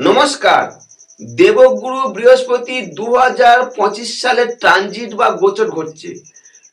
নমস্কার। দেবগুরু বৃহস্পতি দু হাজার পঁচিশ সালে ট্রানজিট বা গোচর ঘটছে।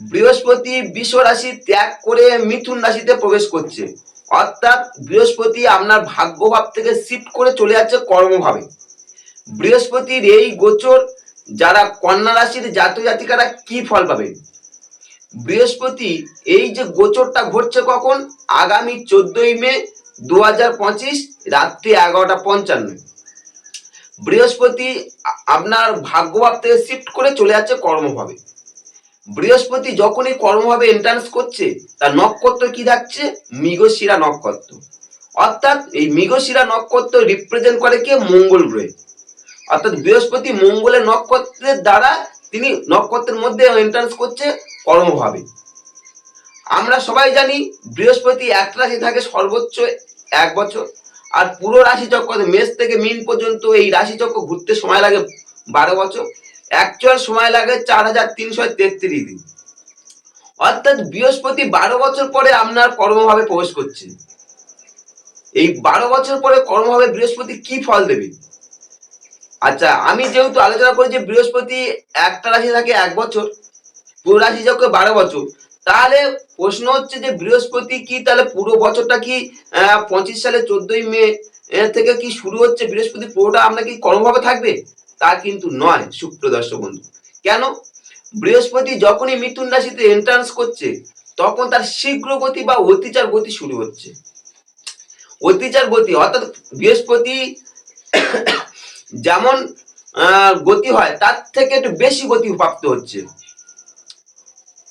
বৃহস্পতি বিশ্ব রাশি ত্যাগ করে মিথুন রাশিতে প্রবেশ করছে। অর্থাৎ বৃহস্পতি আপনার ভাগ্যভাব থেকে শিফট করে চলে যাচ্ছে কর্মভাবে। বৃহস্পতির এই গোচর, যারা কন্যা রাশির জাতক জাতিকারা কি ফল পাবে? বৃহস্পতি এই যে গোচরটা ঘটছে কখন? আগামী চোদ্দই মে দু হাজার পঁচিশ, রাত্রি এগারোটা পঞ্চান্ন। বৃহস্পতি আপনার ভাগ্যভাব থেকে শিফট করে চলে যাচ্ছে কর্মভাবে। বৃহস্পতি যখনই কর্মভাবে এন্ট্রান্স করছে, তার নক্ষত্র কি থাকছে? মৃগশিরা নক্ষত্র। অর্থাৎ এই মৃগশিরা নক্ষত্র রিপ্রেজেন্ট করে কে? মঙ্গল গ্রহে। অর্থাৎ বৃহস্পতি মঙ্গলের নক্ষত্রের দ্বারা তিনি নক্ষত্রের মধ্যে এন্ট্রান্স করছে কর্মভাবে। আমরা সবাই জানি বৃহস্পতি এক রাশি থাকে সর্বোচ্চ এক বছর। আর পুরো রাশি চক্র মেষ থেকে মিন পর্যন্ত এই রাশি চক্র ঘুরতে সময় লাগে বারো বছর। অ্যাকচুয়াল সময় লাগে চার হাজার তিনশো তেত্রিশ দিন। অর্থাৎ বৃহস্পতি বারো বছর পরে আপনার কর্মভাবে প্রবেশ করছে। এই বারো বছর পরে কর্মভাবে বৃহস্পতি কি ফল দেবে? আচ্ছা আমি যেহেতু আলোচনা করি যে বৃহস্পতি একটা রাশি থাকে এক বছর, পুরো রাশি চক্র বারো বছর তাহলে প্রশ্ন হচ্ছে যে বৃহস্পতি কি, তাহলে পুরো বছরটা কি পঁচিশ সালে চোদ্দই মে থেকে কি শুরু হচ্ছে বৃহস্পতি? পুরোটা আপনার কি কর্মভাবে থাকবে? তা কিন্তু নয় সুপ্রদর্শক বন্ধু। কেন? বৃহস্পতি যখনই মিথুন রাশিতে এন্ট্রান্স করছে, তখন তার শীঘ্র গতি বা অতিচার গতি শুরু হচ্ছে। অতিচার গতি, অর্থাৎ বৃহস্পতি যেমন গতি হয়, তার থেকে একটু বেশি গতি প্রাপ্ত হচ্ছে।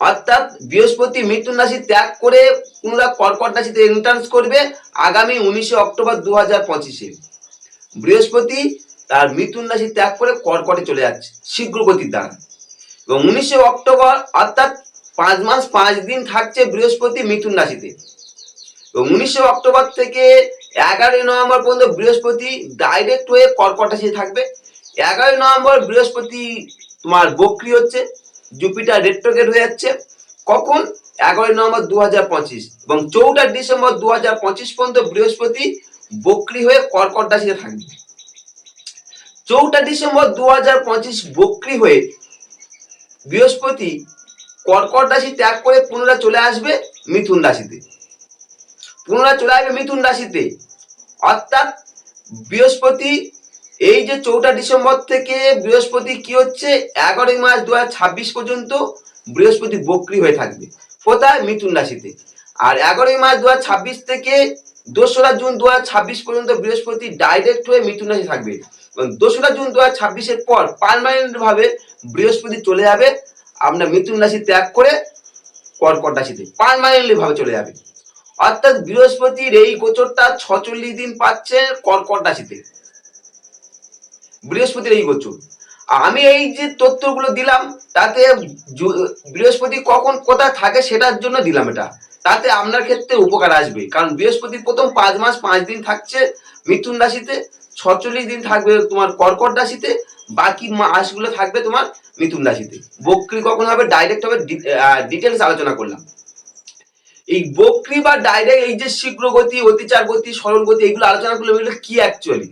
অর্থাৎ বৃহস্পতি মিথুন রাশি ত্যাগ করে পুনরায় কর্কট রাশিতে এন্ট্রান্স করবে আগামী উনিশে অক্টোবর দু হাজার পঁচিশে। বৃহস্পতি তার মিথুন রাশি ত্যাগ করে কর্কটে চলে যাচ্ছে শীঘ্র গতির দ্বারা। এবং উনিশে অক্টোবর অর্থাৎ পাঁচ মাস পাঁচ দিন থাকছে বৃহস্পতি মিথুন রাশিতে। এবং উনিশে অক্টোবর থেকে এগারোই নভেম্বর পর্যন্ত বৃহস্পতি ডাইরেক্ট হয়ে কর্কট রাশিতে থাকবে। এগারোই নভেম্বর বৃহস্পতি তোমার বক্রি হচ্ছে জুপিটার রেট্রোগেট হয়ে যাচ্ছে। কখন? এগারোই নভেম্বর দু হাজার পঁচিশ এবং চৌঠা ডিসেম্বর দু হাজার পঁচিশ পর্যন্ত বৃহস্পতি বক্রি হয়ে কর্কট রাশিতে থাকবে। চৌঠা ডিসেম্বর দু হাজার পঁচিশ বক্রি হয়ে বৃহস্পতি কর্কট রাশি ত্যাগ করে পুনরায় চলে আসবে মিথুন রাশিতে। পুনরায় চলে আসবে মিথুন রাশিতে। অর্থাৎ বৃহস্পতি এই যে চৌঠা ডিসেম্বর থেকে বৃহস্পতি কি হচ্ছে? এগারোই মার্চ দু পর্যন্ত বৃহস্পতি বক্রি হয়ে থাকবে। কোথায়? মিথুন রাশিতে। আর এগারোই মার্চ দু থেকে দোসরা জুন দু পর্যন্ত বৃহস্পতি ডাইরেক্ট হয়ে মিথুন রাশি থাকবে। এবং দোসরা জুন দু ছাব্বিশের পর পারমানেন্ট ভাবে বৃহস্পতি চলে যাবে। আপনার মিথুন রাশি ত্যাগ করে কর্কট রাশিতে পারমানেন্টলি ভাবে চলে যাবে। অর্থাৎ বৃহস্পতির এই গোচরটা ছচল্লিশ দিন পাচ্ছে কর্কট রাশিতে। বৃহস্পতির এই গোচর। আমি এই যে তথ্যগুলো দিলাম, তাতে বৃহস্পতি কখন কোথায় থাকে সেটার জন্য দিলাম এটা। তাতে আপনার ক্ষেত্রে উপকার আসবে। কারণ বৃহস্পতি প্রথম পাঁচ মাস পাঁচ দিন থাকছে মিথুন রাশিতে, ছচল্লিশ দিন থাকবে তোমার কর্কট রাশিতে, বাকি মাসগুলো থাকবে তোমার মিথুন রাশিতে। বক্রি কখন হবে? ডাইরেক্ট হবে ডিটেলস আলোচনা করলাম। এই বক্রি বা ডাইরেক্ট এই যে শীঘ্র গতি অতিচার গতি সরল গতি এগুলো আলোচনা করলাম এগুলো কি অ্যাকচুয়ালি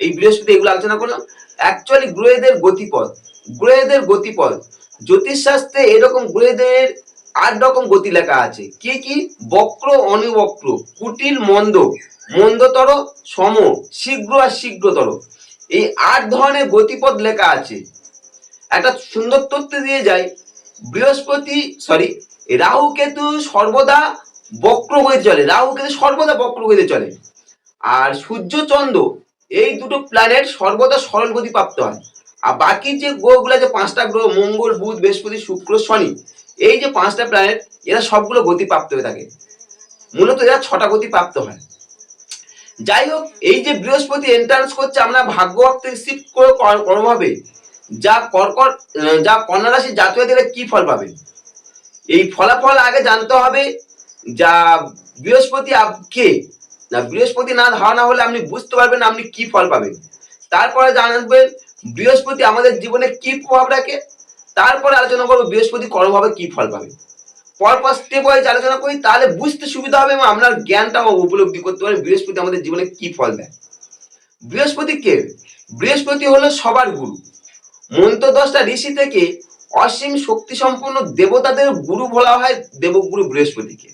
এই বৃহস্পতি এগুলো আলোচনা করলাম। অ্যাকচুয়ালি গ্রহেদের গতিপথ। গ্রহেদের গতিপথ। জ্যোতিষশাস্ত্রে এরকম গ্রহেদের আট রকম গতি লেখা আছে। কি কি? বক্র অনিবক্র কুটিল, মন্দ। মন্দতর, সম, শীঘ্র আর শীঘ্রতর। এই আট ধরনের গতিপথ লেখা আছে। একটা সুন্দর তথ্য দিয়ে যায়। বৃহস্পতি সরি রাহু কেতু সর্বদা বক্র হয়ে চলে। রাহু কেতু সর্বদা বক্র হয়ে চলে। আর সূর্য, চন্দ্র এই দুটো প্ল্যানেট সর্বদা সরল গতি প্রাপ্ত হয়। আর বাকি যে গ্রহগুলো যে পাঁচটা গ্রহ, মঙ্গল, বুধ, বৃহস্পতি, শুক্র, শনি, এই যে পাঁচটা প্ল্যানেট এরা সবগুলো গতি প্রাপ্ত হয়ে থাকে। মূলত এরা ছটা গতি প্রাপ্ত হয়। যাই হোক, এই যে বৃহস্পতি এন্ট্রান্স করছে, আমরা থেকে শিফট করে কর- কর্মভাবে যা কর্কট যা কন্যা রাশি জাতীয়দের কি ফল পাবে? এই ফলাফল আগে জানতে হবে, যা বৃহস্পতি কে? না, বৃহস্পতি না ধারণা হলে আপনি বুঝতে পারবেন আপনি কি ফল পাবেন। তারপরে জানবেন, বৃহস্পতি আমাদের জীবনে কি প্রভাব রাখে? তারপরে আলোচনা করব বৃহস্পতি কর্মভাবে কি ফল পাবে। পরপর স্টেপ ওয়াইজ আলোচনা করি, তাহলে বুঝতে সুবিধা হবে এবং আপনার জ্ঞানটাও উপলব্ধি করতে পারেন বৃহস্পতি আমাদের জীবনে কি ফল দেয়। বৃহস্পতি কে? বৃহস্পতি হলো সবার গুরু। মন্ত্র দশটা ঋষি থেকে অসীম শক্তি সম্পন্ন দেবতাদের গুরু বলা হয় দেবগুরু বৃহস্পতিকে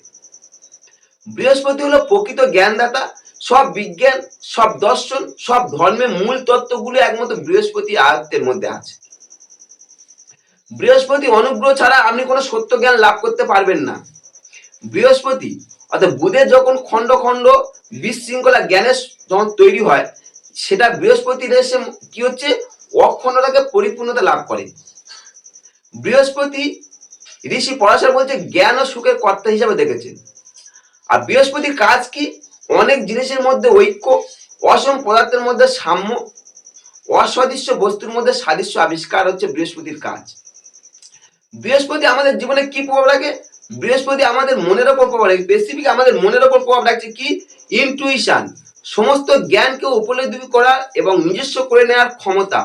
বৃহস্পতি হলো প্রকৃত জ্ঞানদাতা, সব বিজ্ঞান, সব দর্শন, সব ধর্মের মূল তত্ত্বগুলো একমাত্র বৃহস্পতি আয়ত্তের মধ্যে আছে। বৃহস্পতি অনুগ্রহ ছাড়া আপনি কোনো সত্য জ্ঞান লাভ করতে পারবেন না। বৃহস্পতি, অর্থাৎ বুধের যখন খণ্ড খণ্ড বিশৃঙ্খলা জ্ঞানের যখন তৈরি হয়, সেটা বৃহস্পতির এসে কি হচ্ছে? অখণ্ডতাকে পরিপূর্ণতা লাভ করে। বৃহস্পতি ঋষি পরাশর বলছে জ্ঞান ও সুখের কর্তা হিসাবে দেখেছেন। আর বৃহস্পতির কাজ কি? অনেক জিনিসের মধ্যে ঐক্য, অসম পদার্থের মধ্যে সাম্য, অসদৃশ্য বস্তুর মধ্যে সাদৃশ্য আবিষ্কার হচ্ছে বৃহস্পতির কাজ। বৃহস্পতি আমাদের জীবনে কি প্রভাব রাখে? বৃহস্পতি আমাদের মনের ওপর প্রভাব রাখে। স্পেসিফিক আমাদের মনের ওপর প্রভাব রাখছে কি? ইনটুইশন সমস্ত জ্ঞানকে উপলব্ধি করার এবং নিজস্ব করে নেওয়ার ক্ষমতা।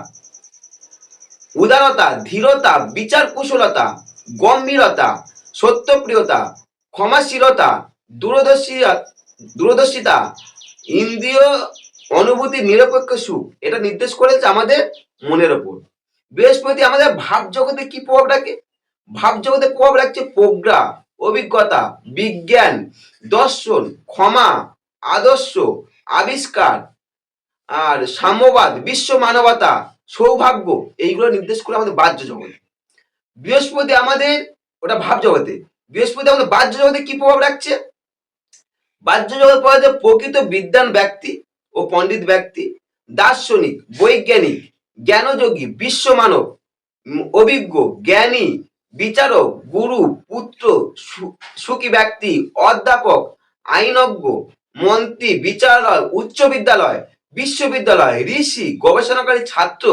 উদারতা, ধীরতা বিচার কুশলতা গম্ভীরতা, সত্যপ্রিয়তা, ক্ষমাশীলতা দূরদর্শী, দূরদর্শিতা, ইন্দ্রিয় অনুভূতি নিরপেক্ষ সুখ। এটা নির্দেশ করেছে আমাদের মনের ওপর। বৃহস্পতি আমাদের ভাব জগতে কি প্রভাব রাখে? ভাব জগতে প্রভাব রাখছে প্রজ্ঞা, অভিজ্ঞতা, বিজ্ঞান, দর্শন, ক্ষমা, আদর্শ, আবিষ্কার, আর সাম্যবাদ, বিশ্ব মানবতা, সৌভাগ্য, এইগুলো নির্দেশ করে আমাদের বাহ্য জগতে বৃহস্পতি আমাদের, ওটা ভাব জগতে। বৃহস্পতি আমাদের বাহ্য জগতে কি প্রভাব রাখছে? বাহ্য জগৎ পাওয়া যায় প্রকৃত বিদ্যান ব্যক্তি ও পণ্ডিত ব্যক্তি, দার্শনিক, বৈজ্ঞানিক, জ্ঞানযোগী বিশ্ব মানব অভিজ্ঞ, জ্ঞানী, বিচারক, গুরু, পুত্র সুখী ব্যক্তি, অধ্যাপক, আইনজ্ঞ, মন্ত্রী, বিচারালয়, উচ্চ বিদ্যালয়, বিশ্ববিদ্যালয়, ঋষি, গবেষণাকারী ছাত্র,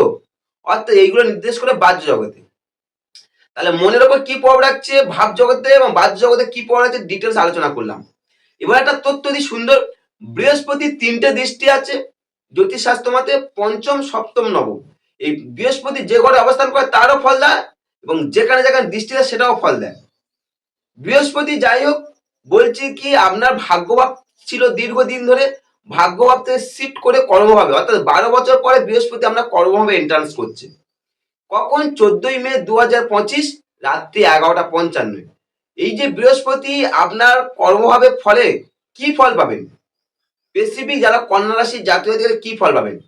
অর্থাৎ এইগুলো নির্দেশ করে বাহ্য জগতে তাহলে মনের ওপর কি প্রভাব রাখছে? ভাব জগতে এবং বাহ্য জগতে কি প্রভাব রাখছে? ডিটেলস আলোচনা করলাম। এবার একটা তথ্য দিই সুন্দর। বৃহস্পতি তিনটে দৃষ্টি আছে, জ্যোতিষশাস্ত্র মতে পঞ্চম, সপ্তম, নবম। এই বৃহস্পতি যে ঘরে অবস্থান করে তারও ফল দেয় এবং যেখানে যেখানে দৃষ্টি দেয় সেটাও ফল দেয়। বৃহস্পতি যাই হোক, বলছি কি আপনার ভাগ্যভাব ছিল দীর্ঘদিন ধরে ভাগ্যভাব থেকে শিফট করে কর্মভাবে। অর্থাৎ বারো বছর পরে বৃহস্পতি আমরা কর্মভাবে এন্ট্রান্স করছে। কখন? চোদ্দই মে দু হাজার পঁচিশ, রাত্রি এগারোটা পঞ্চান্ন। এই যে বৃহস্পতি আপনার কর্মভাবে ফলে কি ফল পাবেন? স্পেসিফিক যারা কন্যা রাশি জাতীয় জাতিকারা কি ফল পাবেন?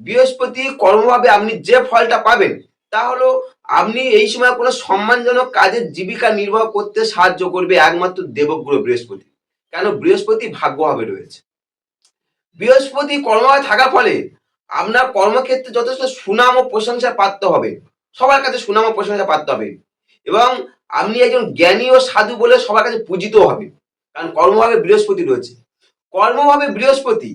বৃহস্পতি কর্মভাবে আপনি যে ফলটা পাবেন, তা হলো আপনি এই সময় কোনো সম্মানজনক কাজের জীবিকা নির্বাহ করতে সাহায্য করবে একমাত্র দেবগ্রহ বৃহস্পতি। কেন? বৃহস্পতি ভাগ্যভাবে রয়েছে। বৃহস্পতি কর্মভাবে থাকার ফলে আপনার কর্মক্ষেত্রে যথেষ্ট সুনাম ও প্রশংসা প্রাপ্ত হবে। সবার কাছে সুনাম ও প্রশংসা প্রাপ্ত হবে। এবং আপনি একজন জ্ঞানী ও সাধু বলে সবার কাছে পূজিত হবে। কারণ কর্মভাবে বৃহস্পতি রয়েছে। কর্মভাবে বৃহস্পতি,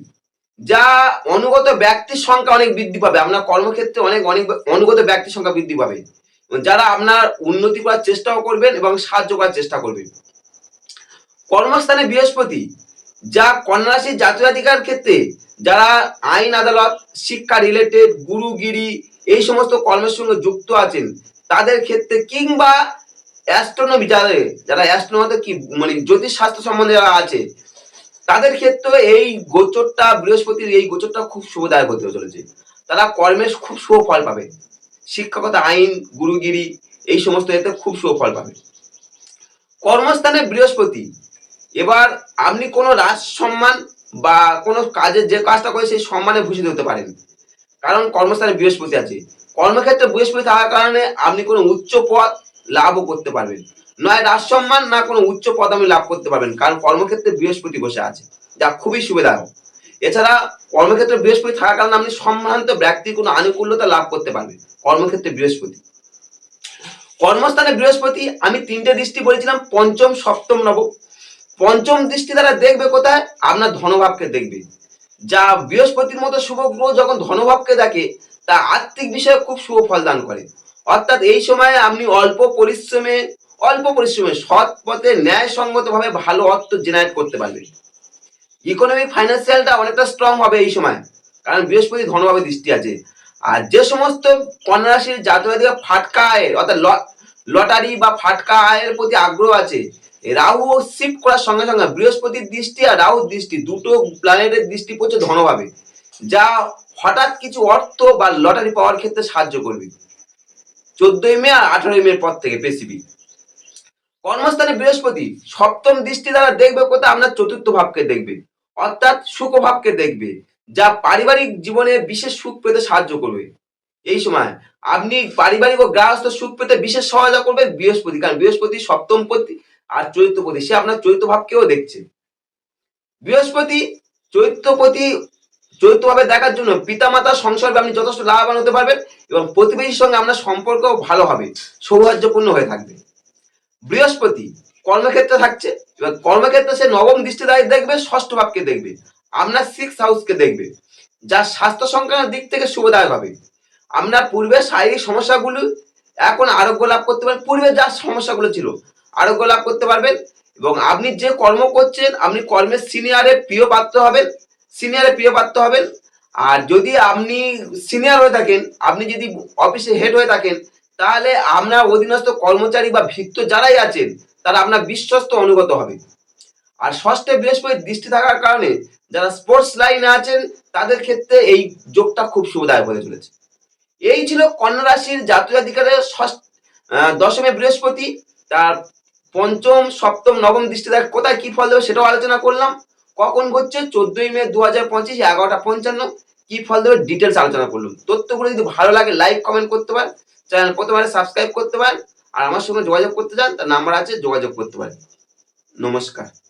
যা অনুগত ব্যক্তির সংখ্যা অনেক বৃদ্ধি পাবে। আপনার কর্মক্ষেত্রে অনেক অনেক অনুগত ব্যক্তির সংখ্যা বৃদ্ধি পাবে। যারা আপনার উন্নতি করার চেষ্টাও করবেন এবং সাহায্য করার চেষ্টা করবেন। কর্মস্থানে বৃহস্পতি, যা কন্যা রাশির জাতীয় জাতিকার ক্ষেত্রে, যারা আইন, আদালত, শিক্ষা রিলেটেড গুরুগিরি, এই সমস্ত কর্মের সঙ্গে যুক্ত আছেন, তাদের ক্ষেত্রে কিংবা অ্যাস্ট্রোনমি যারা যারা অ্যাস্ট্রোনমি কি মানে জ্যোতিষ শাস্ত্র সম্বন্ধে যারা আছে, তাদের ক্ষেত্রে এই গোচরটা, বৃহস্পতির এই গোচরটা খুব শুভদায়ক হতে চলেছে। তারা কর্মে খুব শুভ ফল পাবে। শিক্ষকতা আইন, গুরুগিরি, এই সমস্ত এতে খুব শুভ ফল পাবে। কর্মস্থানে বৃহস্পতি। এবার আপনি কোনো রাজ সম্মান বা কোনো কাজের যে কাজটা করে সেই সম্মানে ভূষিত হতে পারেন। কারণ কর্মস্থানে বৃহস্পতি আছে। কর্মক্ষেত্রে বৃহস্পতি থাকার কারণে আপনি কোনো উচ্চ পদ লাভও করতে পারবেন। নয় রাজ সম্মান, না কোনো উচ্চ পদ আপনি লাভ করতে পারবেন। কারণ কর্মক্ষেত্রে বৃহস্পতি বসে আছে। যা খুবই সুবিধাজনক। এছাড়া কর্মক্ষেত্রে বৃহস্পতি থাকার কারণে আপনি সম্মানিত ব্যক্তির কোনো আনুকূল্যতা লাভ করতে পারবেন। কর্মক্ষেত্রে বৃহস্পতি। কর্মস্থানে বৃহস্পতি, আমি তিনটে দৃষ্টি বলেছিলাম, পঞ্চম, সপ্তম নব পঞ্চম দৃষ্টি দ্বারা দেখবে কোথায়? আপনার ধনভাবকে দেখবে। যা বৃহস্পতির মতো শুভ গ্রহ যখন ধনভাবকে দেখে, তা আর্থিক বিষয়ে খুব শুভ ফল দান করে। অর্থাৎ এই সময়ে আপনি অল্প পরিশ্রমে অল্প পরিশ্রমে সৎ পথে ন্যায়সঙ্গতভাবে ভালো অর্থ জেনারেট করতে পারবেন। ইকোনমিক ফাইন্যান্সিয়ালটা অনেকটা স্ট্রং হবে এই সময়, কারণ বৃহস্পতি ধনভাবে দৃষ্টি আছে। আর যে সমস্ত কন্যা রাশির জাতক ফাটকা আয়ের, অর্থাৎ লটারি বা ফাটকা আয়ের প্রতি আগ্রহ আছে রাহু শিফট করার সঙ্গে সঙ্গে বৃহস্পতির দৃষ্টি আর রাহুর দৃষ্টি দুটো প্ল্যানেটের দৃষ্টি পড়ছে ধনভাবে, যা হঠাৎ কিছু অর্থ বা লটারি পাওয়ার ক্ষেত্রে সাহায্য করবে। চোদ্দই মে আর আঠারোই মে পর থেকে পৃথিবী কর্মস্থানে বৃহস্পতি, সপ্তম দৃষ্টি দ্বারা দেখবে কোথায় আপনার চতুর্থ ভাবকে দেখবে, অর্থাৎ সুখ ভাবকে দেখবে, যা পারিবারিক জীবনে বিশেষ সুখ পেতে সাহায্য করবে। এই সময় আপনি পারিবারিক ও গৃহস্থ সুখ পেতে বিশেষ সহায়তা করবে বৃহস্পতি, কারণ বৃহস্পতি সপ্তম পতি আর চরিত্রপতি সে আপনার চরিত্র ভাবকেও দেখছে। বৃহস্পতি চরিত্রপতি চরিত্রভাবে দেখার জন্য পিতামাতা সংসারে আপনি যথেষ্ট লাভবান হতে পারবেন এবং প্রতিবেশীর সঙ্গে আপনার সম্পর্ক ভালো হবে, সৌহার্দ্যপূর্ণ হয়ে থাকবে। বৃহস্পতি কর্মক্ষেত্রে থাকছে, এবার কর্মক্ষেত্রে সে নবম দৃষ্টি দ্বারা দেখবে, ষষ্ঠ ভাবকে দেখবে, আপনার সিক্স হাউসকে দেখবে যা স্বাস্থ্য সংক্রান্ত দিক থেকে শুভদায়ক হবে। আপনার পূর্বে শারীরিক সমস্যাগুলো এখন আরোগ্য লাভ করতে পারেন, পূর্বে যা সমস্যাগুলো ছিল, আরোগ্য লাভ করতে পারবেন এবং আপনি যে কর্ম করছেন, আপনি কর্মের সিনিয়রের প্রিয় পাত্র হবেন সিনিয়রে প্রিয় পাত্র হবেন। আর যদি আপনি সিনিয়র হয়ে থাকেন, আপনি যদি অফিসে হেড হয়ে থাকেন, তাহলে আপনার অধীনস্থ কর্মচারী বা ভিত্ত যারাই আছেন, তারা আপনার বিশ্বস্ত অনুগত হবে। আর ষষ্ঠে বৃহস্পতি দৃষ্টি থাকার কারণে যারা স্পোর্টস লাইনে আছেন, তাদের ক্ষেত্রে এই যোগটা খুব সুবিধায় হয়ে চলেছে। এই ছিল কন্যা রাশির জাতীয় অধিকারের ষষ্ঠ- দশমে বৃহস্পতি। তার পঞ্চম, সপ্তম, নবম দৃষ্টি কোথায় কি ফল দেবে সেটাও আলোচনা করলাম। কখন ঘটছে চোদ্দই মে দু হাজার পঁচিশ, এগারোটা পঞ্চান্ন। কি ফল দেবে? ডিটেলস আলোচনা করলাম। তথ্যগুলো যদি ভালো লাগে লাইক কমেন্ট করতে পারেন। চ্যানেল প্রথমবারে সাবস্ক্রাইব করতে পারেন। আর আমার সঙ্গে যোগাযোগ করতে চান, তার নাম্বার আছে, যোগাযোগ করতে পারেন। নমস্কার।